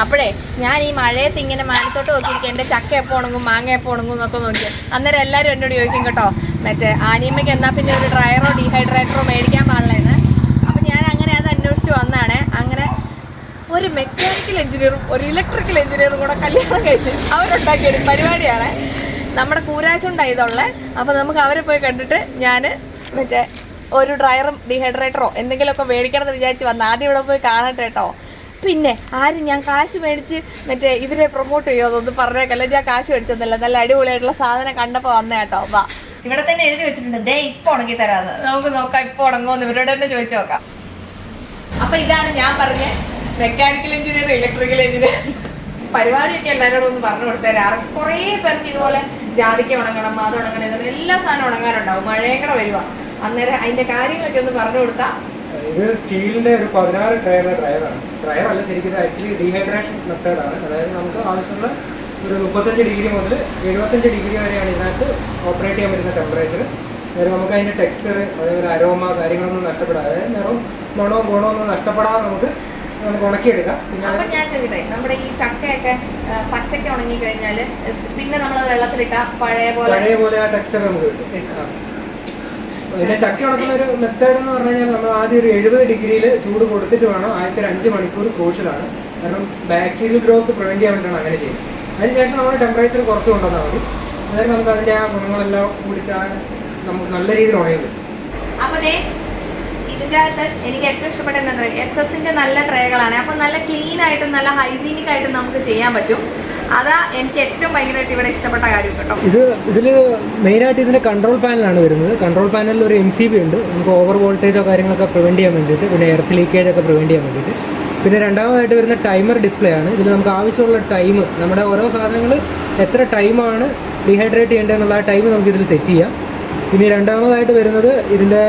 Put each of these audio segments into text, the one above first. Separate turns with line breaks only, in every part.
അപ്പോഴേ ഞാൻ ഈ മഴയത്ത് ഇങ്ങനെ മാനത്തോട്ട് നോക്കിയിരിക്കും എന്റെ ചക്ക എപ്പോൾ ഉണങ്ങും മാങ്ങ എപ്പോൾ ഉണങ്ങും എന്നൊക്കെ നോക്കി അന്നേരം എല്ലാവരും എന്നോട് ചോദിക്കും കേട്ടോ മറ്റേ ആനിയമ്മയ്ക്ക് എന്നാൽ പിന്നെ ഒരു ഡ്രയറോ ഡീഹൈഡ്രേറ്ററോ മേടിക്കാൻ പാടില്ലെന്ന് അപ്പം ഞാൻ അങ്ങനെ അത് അന്വേഷിച്ച് വന്നാണ്. അങ്ങനെ ഒരു മെക്കാനിക്കൽ എഞ്ചിനീയറും ഒരു ഇലക്ട്രിക്കൽ എഞ്ചിനീയറും കൂടെ കല്യാണം കഴിച്ച് അവരുണ്ടാക്കിയ ഒരു പരിപാടിയാണ് നമ്മുടെ കൂരാച്ചുണ്ടായി ഇതുള്ളത് അപ്പോൾ നമുക്ക് അവരെ പോയി കണ്ടിട്ട് ഞാൻ മറ്റേ ഒരു ഡ്രയറും ഡീഹൈഡ്രേറ്ററോ എന്തെങ്കിലുമൊക്കെ മേടിക്കണം എന്ന് വിചാരിച്ച് വന്ന് ആദ്യം ഇവിടെ പോയി കാണട്ടെ കേട്ടോ. പിന്നെ ആരും ഞാൻ കാശ് മേടിച്ച് മറ്റേ ഇവരെ പ്രൊമോട്ട് ചെയ്യുമോന്നൊന്നും പറഞ്ഞേക്കല്ല ഞാൻ കാശ് മേടിച്ചൊന്നുമില്ല. നല്ല അടിപൊളിയായിട്ടുള്ള സാധനം കണ്ടപ്പോൾ വന്നേ കേട്ടോ. വാ. ഇവിടെ തന്നെ എഴുതി വെച്ചിട്ടുണ്ട്. ദേ ഇപ്പൊ ഉണക്കി തരാന്ന്. നമുക്ക് നോക്കാം ഇപ്പൊ ഉണങ്ങുമെന്ന് ഇവരോട് തന്നെ ചോദിച്ചു നോക്കാം. അപ്പൊ ഇതാണ് ഞാൻ പറഞ്ഞ മെക്കാനിക്കൽ എഞ്ചിനീയർ ഇലക്ട്രിക്കൽ എഞ്ചിനീയർ പരിപാടിയൊക്കെ എല്ലാവരോടും ഒന്ന് പറഞ്ഞു കൊടുത്തേരാ. കുറേ പേർക്ക് ഇതുപോലെ ജാതിക്ക ഉണങ്ങണം അത് ഉണങ്ങണം എല്ലാ സാധനം ഉണങ്ങാനുണ്ടാവും. മഴയും കൂടെ വരുവാ. അന്നേരം അതിന്റെ കാര്യങ്ങളൊക്കെ ഒന്ന് പറഞ്ഞു കൊടുത്താ
ഇത് സ്റ്റീലിന്റെ ഒരു പതിനാറ് ട്രയറിന്റെ ഡ്രയറാണ് ഡ്രയർ അല്ല ശരിക്കും ഇത് ആക്ച്വലി ഡീഹൈഡ്രേഷൻ മെത്തേഡാണ് അതായത് നമുക്ക് ആവശ്യമുള്ള ഒരു മുപ്പത്തഞ്ച് ഡിഗ്രി മുതൽ എഴുപത്തഞ്ച് ഡിഗ്രി വരെയാണ് ഇതിനകത്ത് ഓപ്പറേറ്റ് ചെയ്യാൻ പറ്റുന്ന ടെമ്പറേച്ചർ അതായത് നമുക്ക് അതിന്റെ ടെക്സ്ചർ അതേപോലെ അരോമ കാര്യങ്ങളൊന്നും നഷ്ടപ്പെടാതെ അതായത് നിറവും മണവും ഗുണവും ഒന്നും നഷ്ടപ്പെടാതെ നമുക്ക് നമുക്ക് ഉണക്കിയെടുക്കാം. പിന്നെ
അപ്പൊ ഞാൻ ചോദിക്കട്ടെ നമ്മുടെ ഈ ചക്കയൊക്കെ പച്ചക്ക പച്ചയ്ക്ക് ഉണങ്ങി കഴിഞ്ഞാൽ പിന്നെ നമ്മൾ വെള്ളത്തിലിട്ട പഴയ പോലെ
പഴയ പോലെ ആ ടെക്സ്ചർ നമുക്ക് കിട്ടും. പിന്നെ ചക്ക ഉണക്കുന്ന ഒരു മെത്തേഡ് എന്ന് പറഞ്ഞു കഴിഞ്ഞാൽ നമ്മൾ ആദ്യം ഒരു എഴുപത് ഡിഗ്രിയിൽ ചൂട് കൊടുത്തിട്ട് വേണം ആദ്യത്തെ ഒരു അഞ്ച് മണിക്കൂർ ക്രൂഷ്യലാണ് കാരണം ബാക്ടീരിയൽ ഗ്രോത്ത് പ്രിവെന്റ് ചെയ്യാൻ വേണ്ടിയാണ് അങ്ങനെ ചെയ്യുന്നത്. അതിനുശേഷം നമ്മൾ ടെമ്പറേച്ചർ കുറച്ച് കൊണ്ടുവന്നാൽ മതി. അതായത് നമുക്ക് അതിന്റെ ആ ഗുണങ്ങളെല്ലാം കൂടിയിട്ട് നമുക്ക് നല്ല രീതിയിൽ
അപ്പൊ ദേ അകത്ത് എനിക്ക് ഏറ്റവും ഇഷ്ടപ്പെട്ട എന്താ എസ് എസിന്റെ നല്ല ട്രേകളാണ് അപ്പൊ നല്ല ക്ലീൻ ആയിട്ടും നല്ല ഹൈജീനിക് ആയിട്ടും നമുക്ക് ചെയ്യാൻ പറ്റും. അതാ എനിക്ക് ഏറ്റവും ഭയങ്കരമായിട്ട് ഇവിടെ ഇഷ്ടപ്പെട്ട കാര്യം കേട്ടോ.
ഇത് ഇതിൽ മെയിനായിട്ട് ഇതിന്റെ കൺട്രോൾ പാനലാണ് വരുന്നത്. കൺട്രോൾ പാനലിൽ ഒരു എം സി ബി ഉണ്ട്. നമുക്ക് ഓവർ വോൾട്ടേജോ കാര്യങ്ങളൊക്കെ പ്രിവെന്റ് ചെയ്യാൻ വേണ്ടിയിട്ട് പിന്നെ എർത്ത് ലീക്കേജ് ഒക്കെ പ്രിവെന്റ് ചെയ്യാൻ വേണ്ടിയിട്ട്. പിന്നെ രണ്ടാമതായിട്ട് വരുന്ന ടൈമർ ഡിസ്പ്ലേ ആണ്. ഇതിൽ നമുക്ക് ആവശ്യമുള്ള ടൈം നമ്മുടെ ഓരോ സാധനങ്ങൾ എത്ര ടൈമാണ് ഡീഹൈഡ്രേറ്റ് ചെയ്യേണ്ടതെന്നുള്ള ആ ടൈം നമുക്ക് ഇതിൽ സെറ്റ് ചെയ്യാം. പിന്നെ രണ്ടാമതായിട്ട് വരുന്നത് ഇതിന്റെ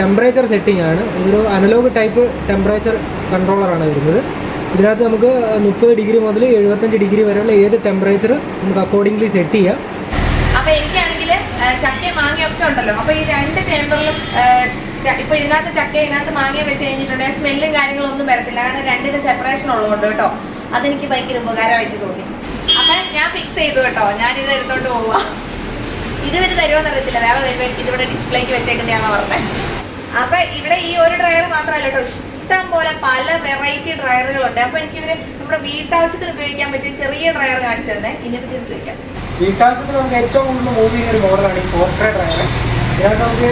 ടെമ്പറേച്ചർ സെറ്റിംഗ് ആണ്. ഇതൊരു അനലോഗ് ടൈപ്പ് ടെമ്പറേച്ചർ കൺട്രോളറാണ് വരുന്നത്. ഇതിനകത്ത് നമുക്ക് മുപ്പത് ഡിഗ്രി മുതൽ എഴുപത്തഞ്ച് ഡിഗ്രി വരെയുള്ള ഏത് ടെമ്പറേച്ചർ നമുക്ക് അക്കോർഡിംഗ്ലി സെറ്റ് ചെയ്യാം.
അപ്പൊ എനിക്കാണെങ്കിൽ ചക്കയും മാങ്ങയും ഒക്കെ ഉണ്ടല്ലോ. അപ്പൊ ഈ രണ്ട് ചേമ്പറിലും ഇപ്പൊ ഇതിനകത്ത് ചക്ക ഇതിനകത്ത് മാങ്ങ വെച്ച് കഴിഞ്ഞിട്ടുണ്ടെങ്കിൽ സ്മെല്ലും കാര്യങ്ങളും ഒന്നും വരത്തില്ല. കാരണം രണ്ടിന് സെപ്പറേഷൻ ഉള്ളതുകൊണ്ട് കേട്ടോ. അതെനിക്ക് ഭയങ്കര ഉപകാരമായിട്ട് തോന്നി. അപ്പൊ ഞാൻ ഫിക്സ് ചെയ്തു കേട്ടോ. ഞാൻ ഇത് എടുത്തോണ്ട് പോവാ. ഇതുവരെ തരുമോന്ന് അറിയത്തില്ല. വേറെ ഇതിവിടെ ഡിസ്പ്ലേക്ക് വെച്ചേക്കുന്നതാണ് പറഞ്ഞത് അപ്പൊ ഇവിടെ ഈ ഒരു ഡ്രൈവർ മാത്രമല്ല കേട്ടോ. പോലെ പല വെറൈറ്റി ഡ്രയറുകളുണ്ട്. അപ്പൊ എനിക്കിവര് നമ്മുടെ വീട്ടാവശ്യത്തിന് ഉപയോഗിക്കാൻ പറ്റിയ ചെറിയ ഡ്രയർ കാണിച്ചു തന്നെ ഇതിനെ പറ്റി ചോദിക്കാം.
വീട്ടാവശ്യത്തിന് നമുക്ക് ഏറ്റവും കൂടുതൽ മൂവ് ചെയ്യുന്ന ഒരു മോഡലാണ് ഈ പോർട്രേ ഡ്രയർ ഇതിനകത്ത് നമുക്ക്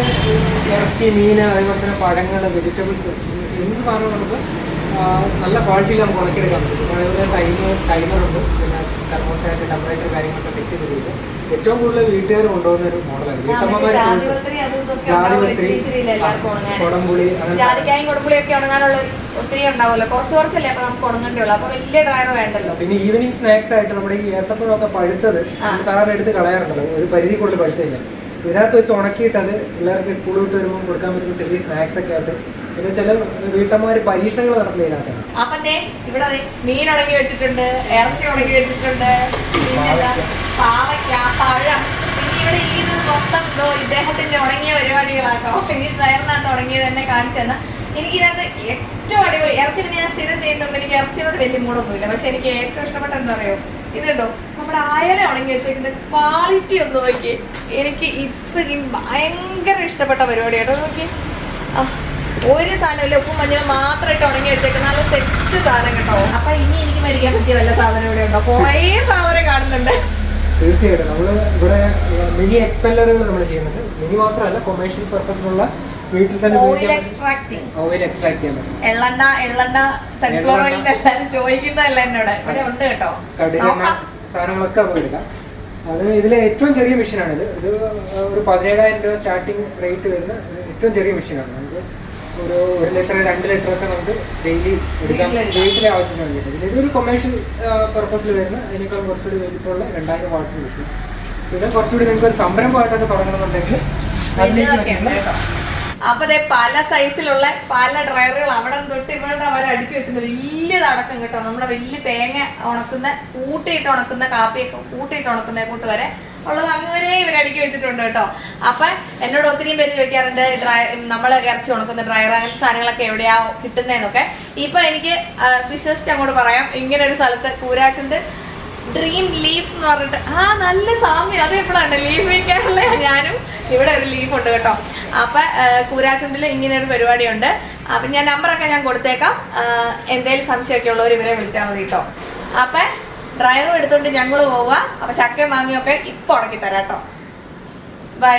ഇറച്ചി മീൻ അതേപോലെ തന്നെ പഴങ്ങൾ വെജിറ്റബിൾസ് എന്ത് സാധനവും നമുക്ക് നല്ല ക്വാളിറ്റിയിൽ നമുക്ക് ഉണക്കിയെടുക്കാൻ പറ്റും. അതേപോലെ ടൈമർ ടൈമറുണ്ട് തെർമോസ്റ്റാറ്റ് ടെമ്പറേച്ചർ കാര്യങ്ങളൊക്കെ സെറ്റ് ചെയ്തിട്ട് ഏറ്റവും കൂടുതൽ വീട്ടുകാർ കൊണ്ടുപോകുന്ന ഒരു മോഡലാണ്. വീട്ടമ്മമാർ
എല്ലാവർക്കും.
കുടംപുളി
ജാതിക്കായും ഉണങ്ങാനുള്ള ഒത്തിരി ഉണ്ടാവുമല്ലോ. കുറച്ച് കുറച്ചല്ലേ അപ്പൊ നമുക്ക് ഉണങ്ങേണ്ടിയുള്ളൂ. അപ്പൊ വലിയ ഡ്രയർ വേണ്ടല്ലോ.
പിന്നെ ഈവനിങ് സ്നാക്സ് ആയിട്ട് നമ്മുടെ ഈ ഏത്തപ്പഴമൊക്കെ പഴുത്തത് സാധാരണ എടുത്ത് കളയാറുണ്ടല്ലോ. ഒരു പരിധി കൂടുതൽ പഴുത്തില്ല. ഇതിനകത്ത് വെച്ച് ഉണക്കിയിട്ട് അത് പിള്ളേർക്ക് സ്കൂളിൽ വിട്ട് വരുമ്പോൾ കൊടുക്കാൻ പറ്റുന്ന ചെറിയ സ്നാക്സ് ഒക്കെ ആയിട്ട് പിന്നെ ചില വീട്ടമ്മമാര് പരീക്ഷണങ്ങൾ നടത്തുന്നത് ഇതിനകത്താണ്
അപ്പൊ ഇവിടെ മീൻ ഉണങ്ങി വെച്ചിട്ടുണ്ട് ഇറച്ചി ഉണങ്ങി വെച്ചിട്ടുണ്ട് പാവയ്ക്ക പഴം. പിന്നെ ഇവിടെ ഇരിക്കുന്നത് മൊത്തം ഇതോ ഇദ്ദേഹത്തിന്റെ ഉണങ്ങിയ പരിപാടികളാട്ടോ. ഈ ഡ്രയറിനകത്ത് ഉണങ്ങിയത് തന്നെ. കാണിച്ചെന്ന് എനിക്കിതിനകത്ത് ഏറ്റവും അടിപൊളി ഇറച്ചി പിന്നെ ഞാൻ സ്ഥിരം ചെയ്യുന്നുണ്ട്. എനിക്ക് ഇറച്ചിയോട് വലിയ മൂടൊന്നുമില്ല. പക്ഷെ എനിക്ക് ഏറ്റവും ഇഷ്ടപ്പെട്ട എന്താ പറയുക ഇതുണ്ടോ നമ്മുടെ അയല ഉണങ്ങി വെച്ചേക്കുന്ന ക്വാളിറ്റി ഒന്ന് നോക്കി. എനിക്ക് ഇത്രയും ഭയങ്കര ഇഷ്ടപ്പെട്ട പരിപാടി കേട്ടോ നോക്കി. ഒരു സാധനമില്ല ഉപ്പും മഞ്ഞളും മാത്രം ഇട്ട് ഉണങ്ങി വെച്ചേക്കുന്ന നല്ല സെറ്റ് സാധനം കേട്ടോ. അപ്പൊ ഇനി എനിക്ക് മേടിക്കാൻ പറ്റിയ വല്ല സാധനം ഇവിടെ ഉണ്ടോ? കുറേ സാധനം കാണുന്നുണ്ട്.
തീർച്ചയായിട്ടും. നമ്മൾ ഇവിടെ മിനി എക്സ്പെല്ലറുകൾ നമ്മൾ ചെയ്യുന്നത് മിനി മാത്രമല്ല കൊമേഴ്ഷ്യൽ പർപ്പസിനുള്ള വീട്ടിൽ തന്നെ
oil
extracting
extracting
oil extract ചെയ്യാൻ പറ്റും.
എള്ളണ്ട എള്ളണ്ട സൺഫ്ലവർ ഓയിൽ എല്ലാവരും ചോദിക്കുന്നതല്ല എന്നോട്. ഇവിടെ ഉണ്ട് കേട്ടോ.
സാധനങ്ങളൊക്കെ നമുക്ക് എടുക്കാം. അത് ഇതിലെ ഏറ്റവും ചെറിയ മെഷീനാണിത് ഇത് ഒരു പതിനേഴായിരം രൂപ സ്റ്റാർട്ടിങ് റേറ്റ് വരുന്ന ഏറ്റവും ചെറിയ മെഷീനാണ് നമുക്ക് ഒരു ഒരു ലിറ്റർ രണ്ട് ലിറ്റർ ഒക്കെ നമുക്ക് ഡെയിലി എടുക്കാം. വീട്ടിലെ ആവശ്യം വേണ്ടിയിട്ട്. ഇതൊരു കൊമേഴ്ഷ്യൽ പർപ്പസിൽ വരുന്ന അതിനേക്കാൾ കുറച്ചുകൂടി വേണ്ടിയിട്ടുള്ള രണ്ടായിരം വാട്ട്സ് മെഷീൻ പിന്നെ കുറച്ചുകൂടി നിങ്ങൾക്ക് ഒരു സംരംഭമായിട്ടൊക്കെ തുടങ്ങണമെന്നുണ്ടെങ്കിൽ.
അപ്പൊ പല സൈസിലുള്ള പല ഡ്രൈവറുകൾ അവിടെ തൊട്ട് ഇവളുടെ അവർ അടുക്കി വെച്ചിട്ടുണ്ട്. വലിയതടക്കം കേട്ടോ. നമ്മുടെ വലിയ തേങ്ങ ഉണക്കുന്ന കൂട്ടിയിട്ട് ഉണക്കുന്ന കാപ്പിയൊക്കെ കൂട്ടിയിട്ട് ഉണക്കുന്ന കൂട്ട് വരെ ഉള്ളത് അങ്ങനെ ഇവരടുക്കി വെച്ചിട്ടുണ്ട് കേട്ടോ. അപ്പൊ എന്നോട് ഒത്തിരി പേര് ചോദിക്കാറുണ്ട് ഡ്രൈ നമ്മൾ ഇറച്ചി ഉണക്കുന്ന ഡ്രയർ അങ്ങനത്തെ സാധനങ്ങളൊക്കെ എവിടെയാ കിട്ടുന്നതെന്നൊക്കെ ഇപ്പൊ എനിക്ക് വിശ്വസിച്ച് അങ്ങോട്ട് പറയാം. ഇങ്ങനെ ഒരു സ്ഥലത്ത് കൂരാച്ചന്റെ ഡ്രീം ലീഫ് എന്ന് പറഞ്ഞിട്ട് ആ നല്ല സാമ്യം. അത് എപ്പോഴാണ് ലീഫ് വയ്ക്കാറില്ലേ ഞാനും ഇവിടെ ഒരു ലീഫ് ഉണ്ട് കേട്ടോ. അപ്പൊ കൂരാച്ചുണ്ടിൽ ഇങ്ങനെ ഒരു പരിപാടി ഉണ്ട് അപ്പൊ ഞാൻ നമ്പറൊക്കെ ഞാൻ കൊടുത്തേക്കാം. എന്തെങ്കിലും സംശയമൊക്കെ ഉള്ളവർ ഇവരെ വിളിച്ചാൽ മതി കേട്ടോ. അപ്പൊ ഡ്രൈവറും എടുത്തോണ്ട് ഞങ്ങൾ പോവുക അപ്പൊ ചക്കയും മാങ്ങയൊക്കെ ഇപ്പൊ ഉടക്കി തരാട്ടോ ബൈ